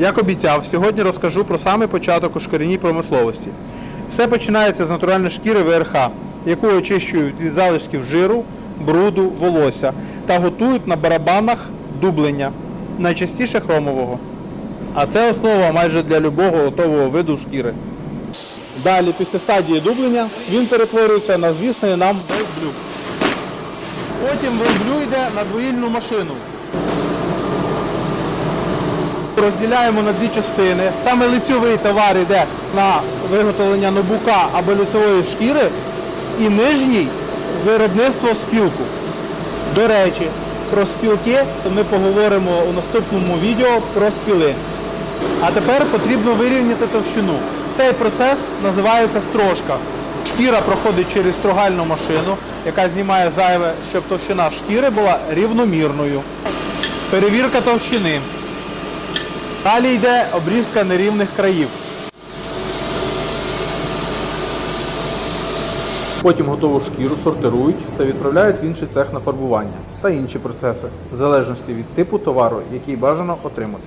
Як обіцяв, сьогодні розкажу про саме початок у шкіряній промисловості. Все починається з натуральної шкіри ВРХ, яку очищують від залишків жиру, бруду, волосся та готують на барабанах дублення, найчастіше хромового. А це основа майже для любого готового виду шкіри. Далі, після стадії дублення, він перетворюється на звісний нам вейблю. Потім вейблю йде на двоїльну машину. Розділяємо на дві частини. Саме лицьовий товар йде на виготовлення нобука або лицевої шкіри, і нижній виробництво спілку. До речі, про спілки ми поговоримо у наступному відео про спіли. А тепер потрібно вирівняти товщину. Цей процес називається строжка. Шкіра проходить через строгальну машину, яка знімає зайве, щоб товщина шкіри була рівномірною. Перевірка товщини. Далі йде обрізка нерівних країв. Потім готову шкіру сортирують та відправляють в інший цех на фарбування та інші процеси, в залежності від типу товару, який бажано отримати.